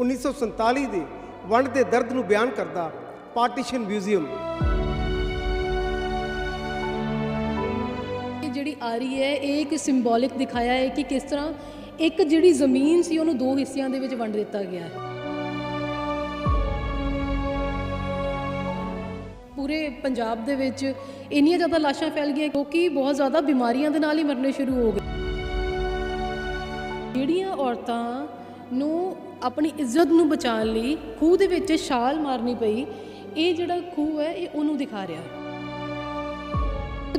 1947 ਦੇ ਵੰਡ ਦੇ ਦਰਦ ਨੂੰ ਬਿਆਨ ਕਰਦਾ ਪਾਰਟੀਸ਼ਨ ਮਿਊਜ਼ੀਅਮ। ਜਿਹੜੀ ਆ ਰਹੀ ਹੈ, ਇਹ ਇੱਕ ਸਿੰਬੋਲਿਕ ਦਿਖਾਇਆ ਹੈ ਕਿ ਕਿਸ ਤਰ੍ਹਾਂ ਇੱਕ ਜਿਹੜੀ ਜ਼ਮੀਨ ਸੀ, ਉਹਨੂੰ ਦੋ ਹਿੱਸਿਆਂ ਦੇ ਵਿੱਚ ਵੰਡ ਦਿੱਤਾ ਗਿਆ ਹੈ। ਪੂਰੇ ਪੰਜਾਬ ਦੇ ਵਿੱਚ ਇੰਨੀਆਂ ਜ਼ਿਆਦਾ ਲਾਸ਼ਾਂ ਫੈਲ ਗਈਆਂ ਕਿਉਂਕਿ ਬਹੁਤ ਜ਼ਿਆਦਾ ਬਿਮਾਰੀਆਂ ਦੇ ਨਾਲ ਹੀ ਮਰਨੇ ਸ਼ੁਰੂ ਹੋ ਗਏ। ਜਿਹੜੀਆਂ ਔਰਤਾਂ ਨੂੰ ਆਪਣੀ ਇੱਜ਼ਤ ਨੂੰ ਬਚਾਉਣ ਲਈ ਖੂਹ ਦੇ ਵਿੱਚ ਛਾਲ ਮਾਰਨੀ ਪਈ। ਇਹ ਜਿਹੜਾ ਖੂਹ ਹੈ, ਇਹ ਉਹਨੂੰ ਦਿਖਾ ਰਿਹਾ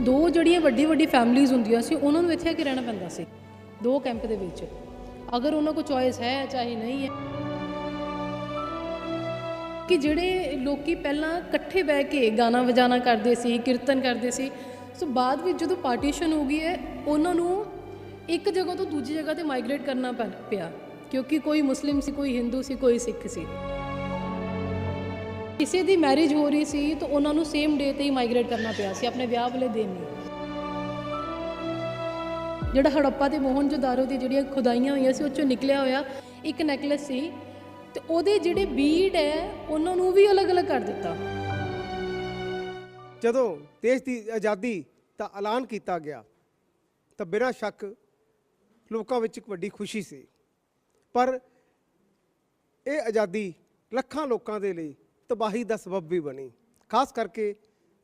ਦੋ ਜਿਹੜੀਆਂ ਵੱਡੀ ਵੱਡੀ ਫੈਮਲੀਆਂ ਹੁੰਦੀਆਂ ਸੀ, ਉਹਨਾਂ ਨੂੰ ਇੱਥੇ ਆ ਕੇ ਰਹਿਣਾ ਪੈਂਦਾ ਸੀ, ਦੋ ਕੈਂਪ ਦੇ ਵਿੱਚ। ਅਗਰ ਉਹਨਾਂ ਕੋਲ ਚੋਇਸ ਹੈ ਚਾਹੇ ਨਹੀਂ ਹੈ, ਕਿ ਜਿਹੜੇ ਲੋਕੀ ਪਹਿਲਾਂ ਇਕੱਠੇ ਬਹਿ ਕੇ ਗਾਣਾ ਵਜਾਣਾ ਕਰਦੇ ਸੀ, ਕੀਰਤਨ ਕਰਦੇ ਸੀ, ਸੋ ਬਾਅਦ ਵਿੱਚ ਜਦੋਂ ਪਾਰਟੀਸ਼ਨ ਹੋ ਗਈ ਹੈ, ਉਹਨਾਂ ਨੂੰ ਇੱਕ ਜਗ੍ਹਾ ਤੋਂ ਦੂਜੀ ਜਗ੍ਹਾ ਤੇ ਮਾਈਗ੍ਰੇਟ ਕਰਨਾ ਪੈ- ਪਿਆ। ਕਿਉਂਕਿ ਕੋਈ ਮੁਸਲਿਮ ਸੀ, ਕੋਈ ਹਿੰਦੂ ਸੀ, ਕੋਈ ਸਿੱਖ ਸੀ। ਕਿਸੇ ਦੀ ਮੈਰਿਜ ਹੋ ਰਹੀ ਸੀ, ਤਾਂ ਉਹਨਾਂ ਨੂੰ ਸੇਮ ਡੇ ਤੇ ਹੀ ਮਾਈਗ੍ਰੇਟ ਕਰਨਾ ਪਿਆ ਸੀ, ਆਪਣੇ ਵਿਆਹ ਵਾਲੇ ਦਿਨ ਹੀ। ਜਿਹੜਾ ਹੜੱਪਾ ਤੇ ਮੋਹਨਜੋਦਾਰੋ ਦੀ ਜਿਹੜੀਆਂ ਖੁਦਾਈਆਂ ਹੋਈਆਂ ਸੀ, ਉਹ ਚੋਂ ਨਿਕਲਿਆ ਹੋਇਆ ਇੱਕ ਨੈਕਲੇਸ ਸੀ, ਤੇ ਉਹਦੇ ਜਿਹੜੇ ਬੀਡ ਹੈ, ਉਹਨਾਂ ਨੂੰ ਵੀ ਅਲੱਗ-ਅਲੱਗ ਕਰ ਦਿੱਤਾ। ਜਦੋਂ ਦੇਸ਼ ਦੀ ਆਜ਼ਾਦੀ ਦਾ ਐਲਾਨ ਕੀਤਾ ਗਿਆ, ਤਾਂ ਬਿਨਾਂ ਸ਼ੱਕ ਲੋਕਾਂ ਵਿੱਚ ਇੱਕ ਵੱਡੀ ਖੁਸ਼ੀ ਸੀ। ਪਰ ਇਹ ਆਜ਼ਾਦੀ ਲੱਖਾਂ ਲੋਕਾਂ ਦੇ ਲਈ ਤਬਾਹੀ ਦਾ ਸਬਬ ਵੀ ਬਣੀ। ਖਾਸ ਕਰਕੇ